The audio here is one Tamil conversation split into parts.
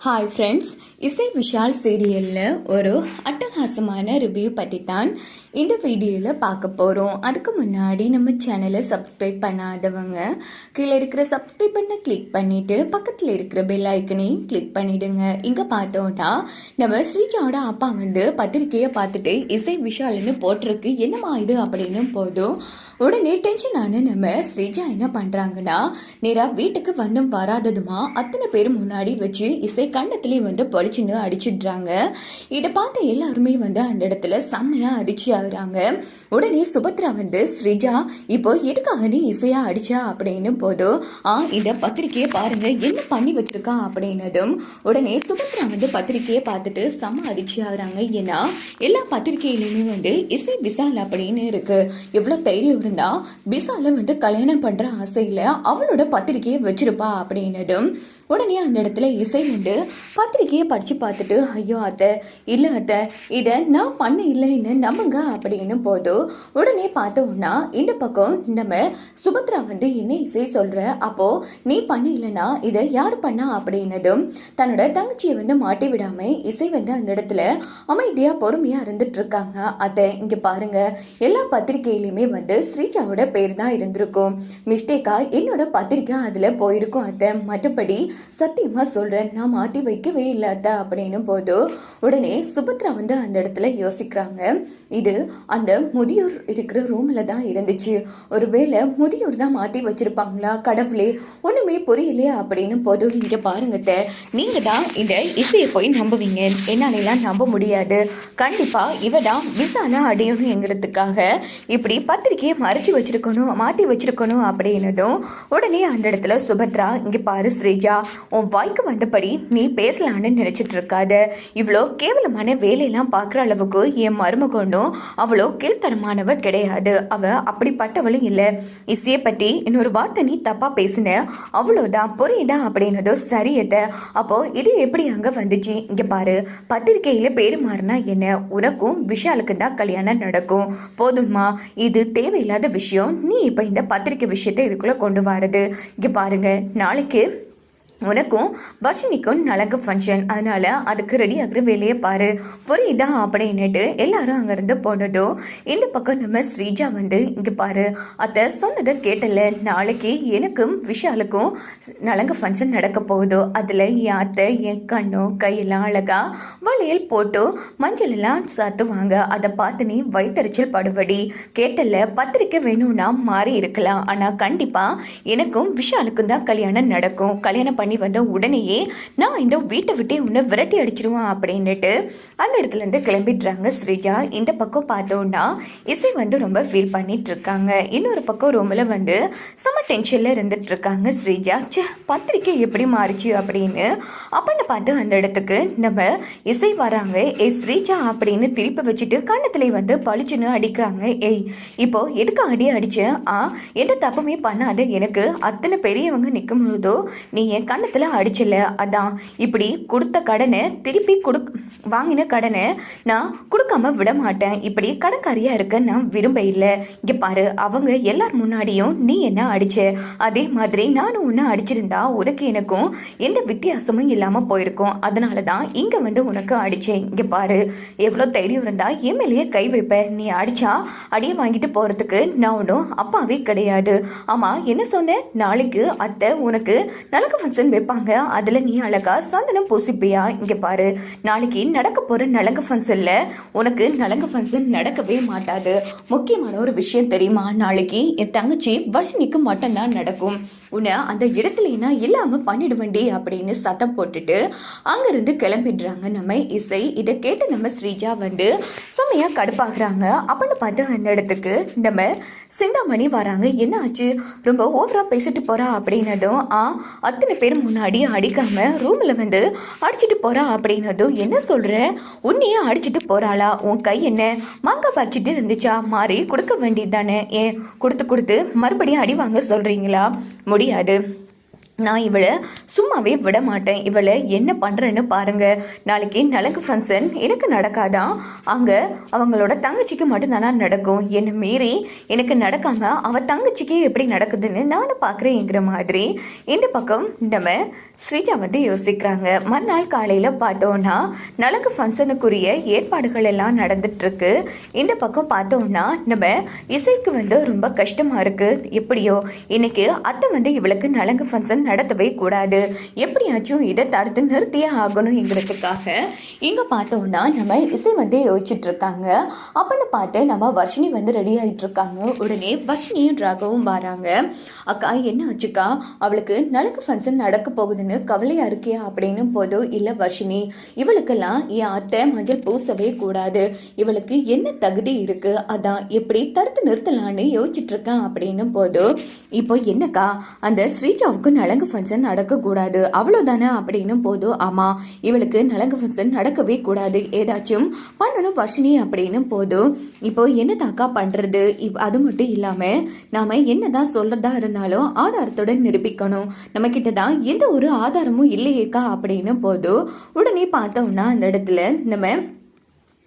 ஹாய் ஃப்ரெண்ட்ஸ் இசை விஷால் சீரியலில் ஒரு அட்டகாசமான ரிவ்யூ பற்றி தான் இந்த வீடியோவில் பார்க்க போகிறோம் அதுக்கு முன்னாடி நம்ம சேனலை சப்ஸ்கிரைப் பண்ணாதவங்க கீழே இருக்கிற சப்ஸ்கிரைப் பண்ண கிளிக் பண்ணிவிட்டு பக்கத்தில் இருக்கிற பெல் ஐக்கனையும் கிளிக் பண்ணிவிடுங்க இங்கே பார்த்தோன்னா நம்ம ஸ்ரீஜாவோட அப்பா வந்து பத்திரிக்கையை பார்த்துட்டு இசை விஷால்னு போட்டிருக்கு. என்னம்மா இது அப்படின்னு போதும். உடனே டென்ஷனான நம்ம ஸ்ரீஜா என்ன பண்ணுறாங்கன்னா நேராக வீட்டுக்கு வந்தும் வராததுமா? அத்தனை பேர் முன்னாடி வச்சு இசை கண்ணத்துலேயே வந்து பொழிச்சுன்னு அடிச்சிடுறாங்க. இதை பார்த்து எல்லாருமே வந்து அந்த இடத்துல செம்மையாக அடிச்சு ஆகுறாங்க. உடனே சுபத்ரா வந்து ஸ்ரீஜா இப்போ எதுக்காக நீ இசையா அடிச்சா? அப்படின்னு போதும் ஆ இந்த பத்திரிக்கையை பாருங்க என்ன பண்ணி வச்சிருக்கா? அப்படின்னதும் உடனே சுபத்ரா வந்து பத்திரிக்கையை பார்த்துட்டு செம்ம அதிர்ச்சி ஆகுறாங்க. ஏன்னா எல்லா பத்திரிகையிலையுமே வந்து இசை விசால் அப்படின்னு இருக்கு. எவ்வளோ தைரியம் இருந்தா விசாலை வந்து கல்யாணம் பண்ற ஆசையில அவளோட பத்திரிக்கையை வச்சிருப்பா அப்படின்னதும் உடனே அந்த இடத்துல இசை வந்து பத்திரிக்கையை படித்து பார்த்துட்டு ஐயோ அத்தை இல்லை அத்தை இதை நான் பண்ண இல்லைன்னு நம்புங்க அப்படின்னு போதும் உடனே பார்த்தோம்னா இந்த பக்கம் நம்ம சுபத்ரா வந்து என்ன இசை சொல்கிற அப்போது நீ பண்ண இல்லைன்னா இதை யார் பண்ணா? அப்படின்னதும் தன்னோட தங்கச்சியை வந்து மாட்டி விடாமல் இசை வந்து அந்த இடத்துல அமைதியாக பொறுமையாக இருந்துட்டு இருக்காங்க அத்தை இங்கே பாருங்க எல்லா பத்திரிக்கையிலையுமே வந்து ஸ்ரீஜாவோட பேர் தான் இருந்திருக்கும். மிஸ்டேக்காக என்னோட பத்திரிக்கை அதில் போயிருக்கும் அத்தை. மற்றபடி சத்தியமாக சொல்கிறேன் நான் மாற்றி வைக்கவே இல்லை அத்தை அப்படின்னு போது உடனே சுபத்ரா வந்து அந்த இடத்துல யோசிக்கிறாங்க. இது அந்த முதியோர் இருக்கிற ரூமில் தான் இருந்துச்சு. ஒருவேளை முதியோர் தான் மாற்றி வச்சுருப்பாங்களா? கடவுளே ஒன்றுமே புரியலையா அப்படின்னு போது இங்கே பாருங்கத்தை நீங்கள் தான் இந்த இசையை போய் நம்புவீங்க. என்னாலெல்லாம் நம்ப முடியாது. கண்டிப்பாக இவ தான் விசானா அடையணுங்கிறதுக்காக இப்படி பத்திரிக்கையை மறைச்சி வச்சுருக்கணும் மாற்றி வச்சுருக்கணும் அப்படின்னதும் உடனே அந்த இடத்துல சுபத்ரா இங்கே பாரு ஸ்ரீஜா உன் வாய்க்கு வந்தபடி நீ பேசலான்னு நினச்சிட்டு இருக்காத இவ்வளோ கேவலமான வேலையெல்லாம் பார்க்குற அளவுக்கு என் மருமகனும் அவ்வளோ கீழ்த்தரமானவ கிடையாது. அவ அப்படிப்பட்டவளும் இல்லை. இசையை பற்றி இன்னொரு வார்த்தை நீ தப்பாக பேசின. அவ்வளோதான். புரியுதா? அப்படின்னதோ சரியதை அப்போ இது எப்படி அங்கே வந்துச்சு? இங்கே பாரு. பத்திரிக்கையில் பேர் மாறினா என்ன? உனக்கும் விஷாலுக்கு தான் கல்யாணம் நடக்கும். போதுமா இது தேவையில்லாத விஷயம். நீ இப்போ இந்த பத்திரிக்கை விஷயத்தை இதுக்குள்ளே கொண்டு வரது. இங்கே பாருங்க. நாளைக்கு உனக்கும் வர்ஷினிக்கும் நலங்கு ஃபங்க்ஷன் அதனால் அதுக்கு ரெடி ஆகிற வேலையை பாரு. புரியுதா அப்படின்னுட்டு எல்லாரும் அங்கேருந்து போனதும் இந்த பக்கம் நம்ம ஸ்ரீஜா வந்து இங்கே பாரு. அத்தை சொன்னதை கேட்டல. நாளைக்கு எனக்கும் விஷாலுக்கும் நலங்கு ஃபங்க்ஷன் நடக்க போகுதோ? அதில் என் அத்தை என் கண்ணும் கையெல்லாம் அழகாக வளையல் போட்டு மஞ்சள் எல்லாம் சாத்துவாங்க. அதை பார்த்து நீ வயிற்றுச்சல் படுபடி கேட்டல பத்திரிக்கை வேணும்னா மாறி இருக்கலாம். ஆனால் கண்டிப்பாக எனக்கும் விஷாலுக்கும் தான் கல்யாணம் நடக்கும். கல்யாணம் பண்ணி வந்த உடனேயே நான் இந்த வீட்டை விட்டே உன்னை விரட்டி அடிச்சிருவான் அப்படின்னுட்டு அந்த இடத்துல இருந்து கிளம்பிடுறாங்க ஸ்ரீஜா. இந்த பக்கம் பார்த்தோன்னா இசை வந்து ரொம்ப ஃபீல் பண்ணிட்டு இருக்காங்க இன்னொரு பக்கம் ரூமில் வந்து செம டென்ஷனில் இருந்துட்டு இருக்காங்க ஸ்ரீஜா. ச்சே பத்திரிக்கை எப்படி மாறிச்சு அப்படின்னு அப்படின்னு பார்த்து அந்த இடத்துக்கு நம்ம இசை வராங்க. ஏ ஸ்ரீஜா அப்படின்னு திருப்பி வச்சுட்டு கண்ணத்துல வந்து பளிச்சுன்னு அடிக்கிறாங்க. ஏய் இப்போ எதுக்கு அடி அடிச்சேன் ஆ எந்த தப்புமே பண்ணாத. எனக்கு அத்தனை பெரியவங்க நிற்கும் போதோ நீ என் கண்ணத்தில் அடிச்சல. அதான் இப்படி கொடுத்த கடனை திருப்பி கொடு வாங்கின கடனை நான் கொடுக்காம விட மாட்டேன். இப்படி கடைக்காரியா இருக்க நான் விரும்ப இல்லை. இங்கே பாரு அவங்க எல்லார் முன்னாடியும் நீ என்ன அடிச்ச? அதே மாதிரி நானும் உன்னை அடிச்சிருந்தா உனக்கு எனக்கும் எந்த வித்தியாசமும் இல்லாமல் போயிருக்கும். அதனால தான் இங்கே வந்து உனக்கு அடித்தேன் இங்கே பாரு எவ்வளோ தைரியம் இருந்தால் எம்எல்ஏ கை வைப்ப. நீ அடிச்சா அடியை வாங்கிட்டு போகிறதுக்கு நான் ஒன்றும் அப்பாவே கிடையாது. ஆமாம் என்ன சொன்ன? நாளைக்கு அத்தை உனக்கு நலக்கு ஃபங்க்ஷன் வைப்பாங்க. அதில் நீ அழகா சந்தனம் பூசிப்பியா? இங்கே பாரு. நாளைக்கு நடக்க போகிற நலங்கு ஃபங்க்ஷனில் உனக்கு நலங்கு ஃபங்க்ஷன் நடக்கவே மாட்டாது. முக்கியமான ஒரு விஷயம் தெரியுமா? நாளைக்கு என் தங்கச்சி வர்ஷினிக்கு மட்டும்தான் நடக்கும். உன்னை அந்த இடத்துலனா என்ன இல்லாமல் பண்ணிடுவேண்டி அப்படின்னு சத்தம் போட்டுட்டு அங்கேருந்து கிளம்பிடுறாங்க நம்ம இசை. இதை கேட்டு நம்ம ஸ்ரீஜா வந்து செம்மையாக கடுப்பாகிறாங்க. அப்படின்னு பார்த்து அந்த இடத்துக்கு நம்ம சிந்தாமணி வராங்க. என்ன ஆச்சு? ரொம்ப ஓவராக பேசிட்டு போகிறா அப்படின்னதும் ஆ அத்தனை பேர் முன்னாடி அடிக்காமல் ரூமில் வந்து அடிச்சிட்டு போகிறா அப்படின்னதும் என்ன சொல்கிற உன்னையே அடிச்சிட்டு போகிறாளா உன் கை என்ன? மாங்காய் பறிச்சுட்டு இருந்துச்சா? மாறி கொடுக்க வேண்டியது தானே? ஏன் கொடுத்து கொடுத்து மறுபடியும் அடி வாங்க சொல்கிறீங்களா முடியாது நான் இவளை சும்மாவே விட மாட்டேன் இவளை என்ன பண்ணுறேன்னு பாருங்கள் நாளைக்கு நலங்கு ஃபங்க்ஷன் எனக்கு நடக்காதான் அங்கே அவங்களோட தங்கச்சிக்கு மட்டும்தானா நடக்கும்? என்னை மீறி எனக்கு நடக்காமல் அவள் தங்கச்சிக்கு எப்படி நடக்குதுன்னு நானும் பார்க்குறேங்கிற மாதிரி இந்த பக்கம் நம்ம ஸ்ரீஜா வந்து யோசிக்கிறாங்க. மறுநாள் காலையில் பார்த்தோன்னா நலங்கு ஃபங்க்ஷனுக்குரிய ஏற்பாடுகள் எல்லாம் நடந்துட்டுருக்கு. இந்த பக்கம் பார்த்தோன்னா நம்ம இசைக்கு வந்து ரொம்ப கஷ்டமாக இருக்குது எப்படியோ இன்றைக்கி அத்தை வந்து இவளுக்கு நலங்கு ஃபங்க்ஷன் நடத்தவே கூடாது. எப்படியாச்சும் இதை தடுத்து நிறுத்தியே ஆகணுங்கிறதுக்காக இங்கே பார்த்தோன்னா நம்ம இசை வந்து யோசிச்சுட்டு இருக்காங்க அப்படின்னு பார்த்து நம்ம வர்ஷினி வந்து ரெடி ஆகிட்டு இருக்காங்க உடனே வர்ஷினியும் ராகவும் வராங்க. அக்கா என்ன ஆச்சுக்கா? அவளுக்கு நலங்கு ஃபங்க்ஷன் நடக்க போகுதுன்னு கவலையாக இருக்கியா அப்படின்னு போதோ இல்லை வர்ஷினி இவளுக்கெல்லாம் என் அத்தை மஞ்சள் பூசவே கூடாது. இவளுக்கு என்ன தகுதி இருக்கு? அதான் எப்படி தடுத்து நிறுத்தலான்னு யோசிச்சுட்டு இருக்கேன் அப்படின்னு போதோ இப்போ என்னக்கா? அந்த ஸ்ரீஜாவுக்கு நலங்கு ஃபங்க்ஷன் நடக்கக்கூடாது. அவ்வளோதானே அப்படின்னு போதும் ஆமாம் இவளுக்கு நலங்கு ஃபங்க்ஷன் நடக்கவே கூடாது. ஏதாச்சும் பண்ணணும் வர்ஷினி அப்படின்னு போதும் இப்போ என்னதாக்கா பண்ணுறது இவ் அது மட்டும் இல்லாமல் நாம் என்ன தான் சொல்கிறதா இருந்தாலும் ஆதாரத்துடன் நிரூபிக்கணும். நம்மக்கிட்ட தான் எந்த ஒரு ஆதாரமும் இல்லையேக்கா அப்படின்னு போதும் உடனே பார்த்தோம்னா அந்த இடத்துல நம்ம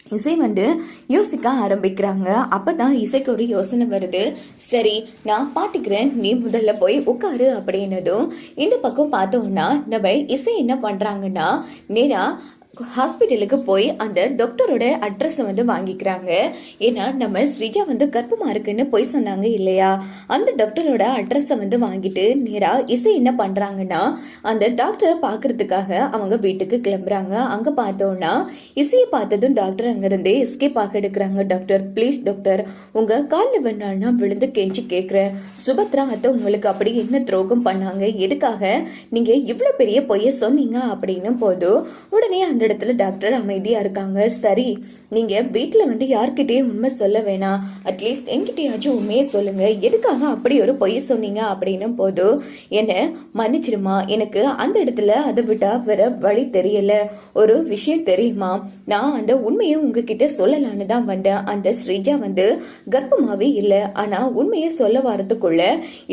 இசை வந்து யோசிக்க ஆரம்பிக்கிறாங்க. அப்போ தான் இசைக்கு ஒரு யோசனை வருது. சரி நான் பார்த்துக்கிறேன் நீ முதல்ல போய் உட்காரு அப்படின்னதும் இந்த பக்கம் பார்த்தோம்னா நம்ம இசை என்ன பண்ணுறாங்கன்னா நேராக ஹாஸ்பிட்டலுக்கு போய் அந்த டாக்டரோட அட்ரஸை வந்து வாங்கிக்கிறாங்க. ஏன்னா நம்ம ஸ்ரீஜா வந்து கர்ப்பமாக இருக்குன்னு போய் சொன்னாங்க இல்லையா? அந்த டாக்டரோட அட்ரஸை வந்து வாங்கிட்டு நேராக இசை என்ன பண்ணுறாங்கன்னா அந்த டாக்டரை பார்க்கறதுக்காக அவங்க வீட்டுக்கு கிளம்புறாங்க. அங்கே பார்த்தோன்னா இசையை பார்த்ததும் டாக்டர் அங்கேருந்தே எஸ்கேப் ஆக எடுக்கிறாங்க. டாக்டர் ப்ளீஸ் டாக்டர் உங்கள் காலில் வேணாலும் விழுந்து கெஞ்சி கேட்குறேன் சுபத்ரா அத்தை உங்களுக்கு அப்படி என்ன துரோகம் பண்ணாங்க? எதுக்காக நீங்கள் இவ்வளோ பெரிய பொய்ய சொன்னீங்க? அப்படின்னு போதும் உடனே அந்த அந்த இடத்துல டாக்டர் அமைதியாக இருக்காங்க. சரி நீங்கள் வீட்டில் வந்து யார்கிட்டயும் உண்மை சொல்ல வேணாம். அட்லீஸ்ட் என்கிட்டயாச்சும் உண்மையை சொல்லுங்க. எதுக்காக அப்படி ஒரு பொய் சொன்னீங்க அப்படின்னும் போதும் என்னை மன்னிச்சிருமா எனக்கு அந்த இடத்துல அதை விட்டால் வேற வழி தெரியல. ஒரு விஷயம் தெரியுமா? நான் அந்த உண்மையை உங்ககிட்ட சொல்லலான்னு தான் வந்தேன். அந்த ஸ்ரீஜா வந்து கர்ப்பமாவே இல்லை. ஆனால் உண்மையை சொல்ல வரதுக்குள்ள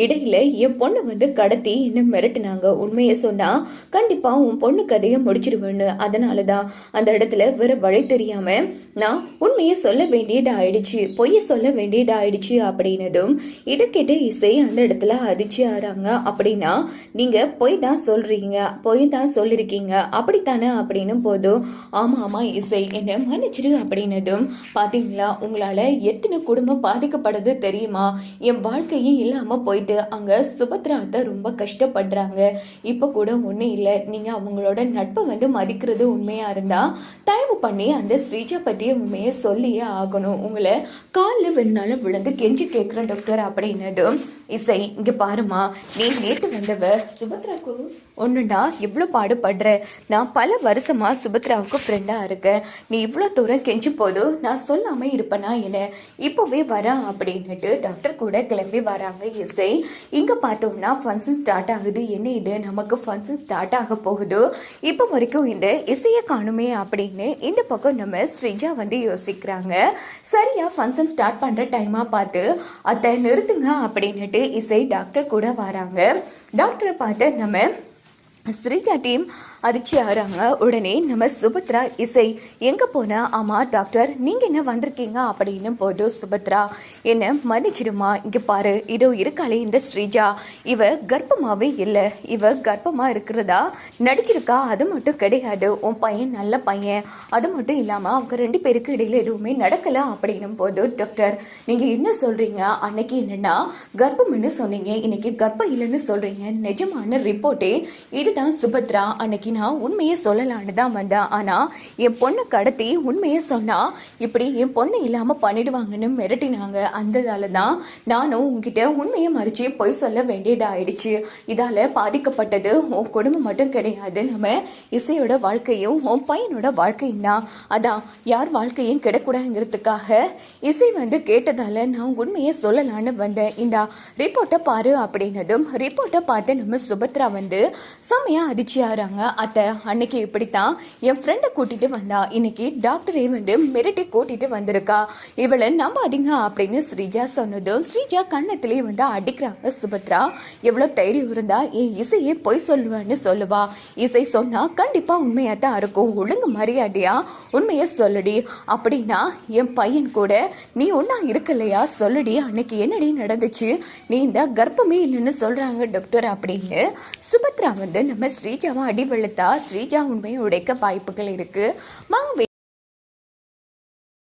இடையில என் பொண்ணை வந்து கடத்தி என்ன மிரட்டினாங்க. உண்மையை சொன்னால் கண்டிப்பாக உன் பொண்ணு கதையை முடிச்சிடுவேன்னு. அதனால தான் அந்த இடத்துல வேற வழி தெரியாம நான் உண்மையை சொல்ல வேண்டியது ஆயிடுச்சு பொய்ய சொல்ல வேண்டியது ஆயிடுச்சு அப்படின்னதும் இதை கேட்டு இசை அந்த இடத்துல அதிர்ச்சி ஆறாங்க. அப்படின்னா நீங்க பொய் தான் சொல்றீங்க பொய் தான் சொல்லிருக்கீங்க அப்படித்தானே அப்படின்னும் போதும் ஆமா ஆமா இசை என்ன மன்னிச்சிடு அப்படின்னதும் பாத்தீங்களா உங்களால எத்தனை குடும்பம் பாதிக்கப்படுது தெரியுமா? என் வாழ்க்கையே இல்லாம போயிட்டு அங்க சுபத்ராத்தை ரொம்ப கஷ்டப்படுறாங்க. இப்ப கூட ஒன்றும் இல்லை நீங்க அவங்களோட நட்பை வந்து மதிக்கிறது உண்மை. உண்மையாக இருந்தால் தயவு பண்ணி அந்த ஸ்ரீஜா பற்றிய உண்மையை சொல்லியே ஆகணும். உங்களை காலில் வேணுனாலும் விழுந்து கெஞ்சி கேட்குறேன் டாக்டர் அப்படின்னதும் இசை. இங்கே பாருமா நீ நேற்று வந்தவ சுபத்ராவுக்கு ஒன்றுண்டா இவ்வளோ பாடுபடுற? நான் பல வருஷமா சுபத்ராவுக்கு ஃப்ரெண்டாக இருக்கேன். நீ இவ்வளோ தூரம் கெஞ்சி போதும் நான் சொல்லாமல் இருப்பேனா என்ன? இப்போவே வரேன் அப்படின்னுட்டு டாக்டர் கூட கிளம்பி வராங்க இசை. இங்கே பார்த்தோம்னா ஃபங்க்ஷன் ஸ்டார்ட் ஆகுது. என்ன இது? நமக்கு ஃபங்க்ஷன் ஸ்டார்ட் ஆக போகுது. இப்போ வரைக்கும் இந்த இசையை காணுமே அப்படின்னு இந்த பக்கம் நம்ம ஸ்ரீஜா வந்து யோசிக்கிறாங்க. சரியா ஃபங்க்ஷன் ஸ்டார்ட் பண்ணுற டைமாக பார்த்து அத்தை நிறுத்துங்க அப்படின்னுட்டு இசை டாக்டர் கூட வராங்க. டாக்டரை பார்த்து நம்ம ஸ்ரீஜா டீம் அதிர்ச்சி ஆகிறாங்க உடனே நம்ம சுபத்ரா இசை. எங்கே போனால் ஆமாம் டாக்டர் நீங்கள் என்ன வந்திருக்கீங்க? அப்படின்னு போது சுபத்ரா என்ன மன்னிச்சிடுமா இங்கே பாரு இதோ இருக்காளே இந்த ஸ்ரீஜா. இவ கர்ப்பமாகவே இல்லை இவ கர்ப்பமாக இருக்கிறதா? நடிச்சிருக்கா அது மட்டும் கிடையாது உன் பையன் நல்ல பையன். அது மட்டும் இல்லாமல் அவங்க ரெண்டு பேருக்கு இடையில் எதுவுமே நடக்கலை அப்படின்னும் போது டாக்டர் நீங்கள் என்ன சொல்கிறீங்க அன்னைக்கு என்னன்னா கர்ப்பம்னு சொன்னீங்க இன்னைக்கு கர்ப்பம் இல்லைன்னு சொல்கிறீங்க நிஜமான ரிப்போர்ட்டே இதுதான் சுபத்ரா அன்னைக்கு நான் உண்மையை சொல்லலான்னு தான் வந்தேன் ஆனால் என் பொண்ணை கடத்தி உண்மையை சொன்னால் இப்படி என் பொண்ணு இல்லாமல் பண்ணிடுவாங்கன்னு மிரட்டினாங்க. அந்ததால தான் நானும் உங்ககிட்ட உண்மையை மறைச்சி பொய் சொல்ல வேண்டியதாயிடுச்சு. இதால் பாதிக்கப்பட்டது உன் குடும்பம் மட்டும் கிடையாது. நம்ம இசையோட வாழ்க்கையும் உன் பையனோட வாழ்க்கையும் தான். அதான் யார் வாழ்க்கையும் கிடக்கூடாதுங்கிறதுக்காக இசை வந்து கேட்டதால நான் உண்மையை சொல்லலான்னு வந்தேன். இந்தா ரிப்போர்ட்டை பாரு அப்படின்னதும் ரிப்போர்ட்டை பார்த்து நம்ம சுபத்ரா வந்து செம்மையாக அதிர்ச்சி அத்தை அன்னைக்கு இப்படித்தான். என் ஃப்ரெண்டை கூட்டிட்டு வந்தா இன்னைக்கு டாக்டரே வந்து மிரட்டி கூட்டிட்டு வந்திருக்கா. இவளை நம்பாதீங்க அப்படின்னு ஸ்ரீஜா சொன்னதும் ஸ்ரீஜா கண்ணத்திலே வந்து அடிக்கிறாங்க சுபத்ரா. எவ்வளோ தைரியம் இருந்தா என் இசையே பொய் சொல்லுவான்னு சொல்லுவா. இசை சொன்னா கண்டிப்பா உண்மையா தான் இருக்கும். ஒழுங்கு மரியாதையா? உண்மையை சொல்லுடி. அப்படின்னா என் பையன் கூட நீ ஒன்னா இருக்கலையா? சொல்லுடி. அன்னைக்கு என்னடி நடந்துச்சு? நீ இந்த கர்ப்பமே இல்லைன்னு சொல்றாங்க டாக்டர் அப்படின்னு சுபத்ரா வந்து நம்ம ஸ்ரீஜாவை அடி எடுத்தால் ஸ்ரீஜா உண்மையை உடைக்க வாய்ப்புகள் இருக்கு. வாங்க